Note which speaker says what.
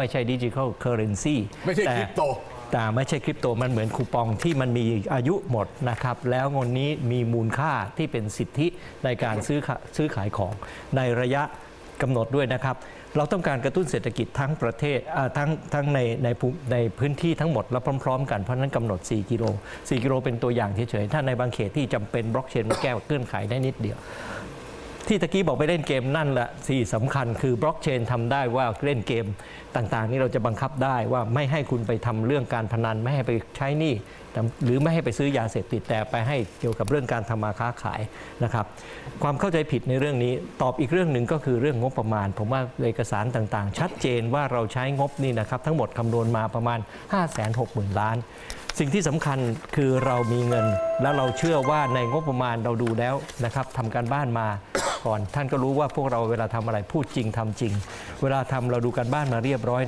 Speaker 1: ไม่ใช่ดิจิทัลเคอร์เรนซี
Speaker 2: ไม่ใช่คริปโต
Speaker 1: แต่ไม่ใช่คริปโตมันเหมือนคูปองที่มันมีอายุหมดนะครับ แล้วเงินนี้มีมูลค่าที่เป็นสิทธิในการซื้อขาซื้อขายของในระยะกำหนดด้วยนะครับ เราต้องการกระตุ้นเศรษฐกิจทั้งประเทศอ่าทั้งทั้งในในภูมิในพื้นที่ทั้งหมด แล้วพร้อม ๆ กันเพราะฉะนั้นกำหนด 4 กิโล 4 กิโลเป็นตัวอย่างเฉยๆ ถ้าในบางเขตที่จำเป็นบล็อกเชนมันแก้เงื่อนไขได้นิดเดียว ที่ตะกี้บอกไปเล่นเกมนั่นแหละที่สำคัญคือบล็อกเชนทำได้ว่าเล่นเกมต่างๆ นี่เราจะบังคับได้ว่าไม่ให้คุณไปทำเรื่องการพนันไม่ให้ไปใช้หนี้แต่หรือไม่ให้ไปซื้อยาเสพติดแต่ไปให้เกี่ยวกับเรื่องการทำมาค้าขายนะครับ ความเข้าใจผิดในเรื่องนี้ตอบอีกเรื่องหนึ่งก็คือเรื่องงบประมาณ ผมว่าเอกสารต่างๆ ชัดเจนว่าเราใช้งบนี่นะครับ ทั้งหมดคำนวณมาประมาณ 5 6 0 0 0 0 ล้าน สิ่งที่สำคัญคือเรามีเงิน แล้วเราเชื่อว่าในงบประมาณเราดูแล้วนะครับทำการบ้านมา ก่อน ท่านก็รู้ว่าพวกเราเวลาทำอะไรพูดจริงทำจริง เวลาทำเราดูการบ้านมาเรียบร้อย